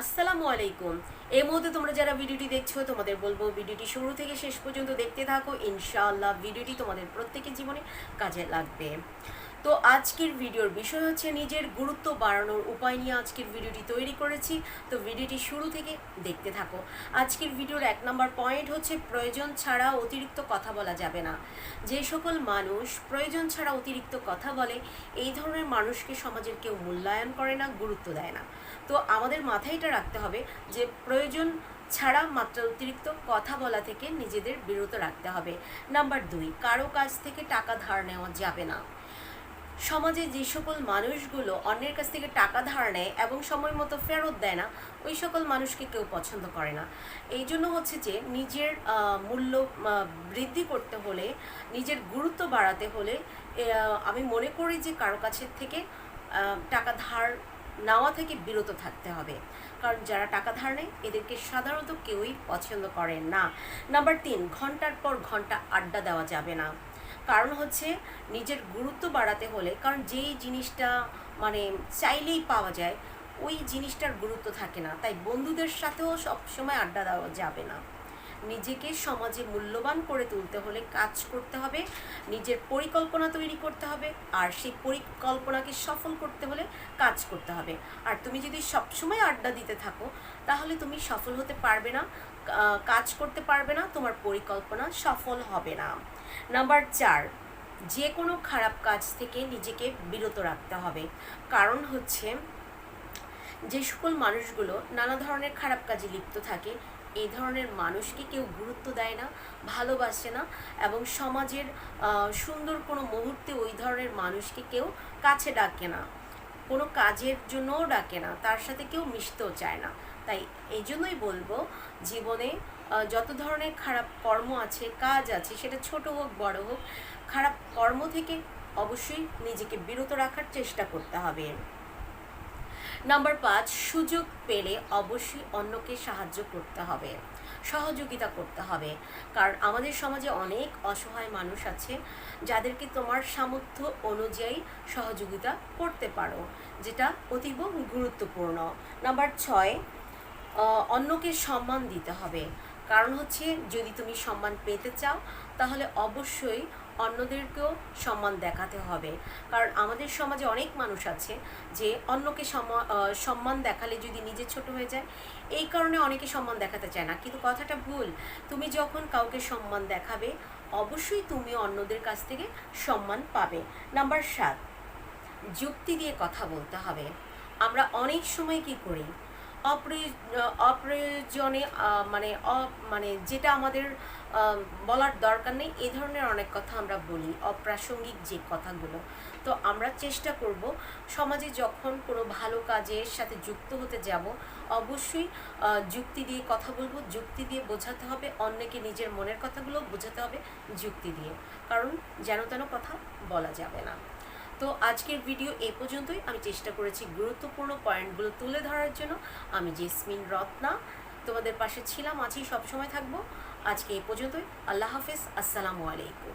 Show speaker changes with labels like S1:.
S1: আসসালামু আলাইকুম। এই মুহূর্তে তোমরা যারা ভিডিওটি দেখছ, তোমাদের বলব ভিডিওটি শুরু থেকে শেষ পর্যন্ত দেখতে থাকো। ইনশাআল্লাহ ভিডিওটি তোমাদের প্রত্যেকের জীবনে কাজে লাগবে। তো আজকের ভিডিওর বিষয় হচ্ছে নিজের গুরুত্ব বাড়ানোর উপায় নিয়ে আজকের ভিডিওটি তৈরি করেছি। তো ভিডিওটি শুরু থেকে দেখতে থাকো। আজকের ভিডিওর এক নম্বর পয়েন্ট হচ্ছে প্রয়োজন ছাড়া অতিরিক্ত কথা বলা যাবে না। যে সকল মানুষ প্রয়োজন ছাড়া অতিরিক্ত কথা বলে, এই ধরনের মানুষকে সমাজের কেউ মূল্যায়ন করে না, গুরুত্ব দেয় না। তো আমাদের মাথায় এটা রাখতে হবে যে প্রয়োজন ছাড়া মাত্রা অতিরিক্ত কথা বলা থেকে নিজেদের বিরত রাখতে হবে। নাম্বার দুই, কারও কাছ থেকে টাকা ধার নেওয়া যাবে না। সমাজে যে সকল মানুষগুলো অন্যের কাছ থেকে টাকা ধার নেয় এবং সময় মতো ফেরত দেয় না, ওই সকল মানুষকে কেউ পছন্দ করে না। এই জন্য হচ্ছে যে নিজের মূল্য বৃদ্ধি করতে হলে, নিজের গুরুত্ব বাড়াতে হলে আমি মনে করি যে কারও কাছের থেকে টাকা ধার নেওয়া থেকে বিরত থাকতে হবে। কারণ যারা টাকা ধার নেয়, এদেরকে সাধারণত কেউই পছন্দ করে না। নাম্বার তিন, ঘণ্টার পর ঘণ্টা আড্ডা দেওয়া যাবে না। কারণ হচ্ছে নিজের গুরুত্ব বাড়াতে হলে, কারণ যেই জিনিসটা মানে চাইলেই পাওয়া যায়, ওই জিনিসটার গুরুত্ব থাকে না। তাই বন্ধুদের সাথেও সবসময় আড্ডা দেওয়া যাবে না। নিজেকে সমাজে মূল্যবান করে তুলতে হলে কাজ করতে হবে, নিজের পরিকল্পনা তৈরি করতে হবে, আর সেই পরিকল্পনাকে সফল করতে হলে কাজ করতে হবে। আর তুমি যদি সবসময় আড্ডা দিতে থাকো, তাহলে তুমি সফল হতে পারবে না কাজ করতে পারবে না, তোমার পরিকল্পনা সফল হবে না। নাম্বার চার যে কোনো খারাপ কাজ থেকে নিজেকে বিরত রাখতে হবে। কারণ হচ্ছে, যে সকল মানুষগুলো নানা ধরনের খারাপ কাজে লিপ্ত থাকে এই ধরনের মানুষকে কেউ গুরুত্ব দেয় না, ভালোবাসে না এবং সমাজের সুন্দর কোনো মুহূর্তে ওই ধরনের মানুষকে কেউ কাছে ডাকে না। কোনো কাজের জন্যও ডাকে না, তার সাথে কেউ মিশতেও চায় না। তাই এই জন্যই বলব, জীবনে যত ধরনের খারাপ কর্ম আছে, কাজ আছে, সেটা ছোট হোক, বড় হোক, খারাপ কর্ম থেকে অবশ্যই নিজেকে বিরত রাখার চেষ্টা করতে হবে। নাম্বার পাঁচ, সুযোগ পেলে অবশ্যই অন্যকে সাহায্য করতে হবে, সহযোগিতা করতে হবে। কারণ আমাদের সমাজে অনেক অসহায় মানুষ আছে, যাদেরকে তোমার সামর্থ্য অনুযায়ী সহযোগিতা করতে পারো, যেটা অতীব গুরুত্বপূর্ণ। নাম্বার ছয় অন্যকে সম্মান দিতে হবে। কারণ হচ্ছে, যদি তুমি সম্মান পেতে চাও, তাহলে অবশ্যই অন্যদেরকেও সম্মান দেখাতে হবে। কারণ আমাদের সমাজে অনেক মানুষ আছে যে অন্যকে সম্মা- সম্মান দেখালে যদি নিজে ছোট হয়ে যায়, এই কারণে অনেকে সম্মান দেখাতে চায় না। কিন্তু কথাটা ভুল। তুমি যখন কাউকে সম্মান দেখাবে, অবশ্যই তুমি অন্যদের কাছ থেকে সম্মান পাবে। নাম্বার সাত, যুক্তি দিয়ে কথা বলতে হবে। আমরা অনেক সময় কি করি অপ্রয়োজ অপ্রয়োজনে মানে মানে যেটা আমাদের বলার দরকার নেই, এ ধরনের অনেক কথা আমরা বলি, অপ্রাসঙ্গিক যে কথাগুলো। তো আমরা চেষ্টা করব, সমাজে যখন কোনো ভালো কাজের সাথে যুক্ত হতে যাব, অবশ্যই যুক্তি দিয়ে কথা বলব, যুক্তি দিয়ে বোঝাতে হবে, অন্যকে নিজের মনের কথাগুলো বোঝাতে হবে, যুক্তি দিয়ে। কারণ যেন তেন কথা বলা যাবে না। তো আজকের ভিডিও এ পর্যন্তই। আমি চেষ্টা করেছি গুরুত্বপূর্ণ পয়েন্টগুলো তুলে ধরার জন্য। আমি জেসমিন রত্না তোমাদের পাশে ছিলাম, আছি, সবসময় থাকব। আজকে এ পর্যন্তই। আল্লাহ হাফিজ, আসসালামু আলাইকুম।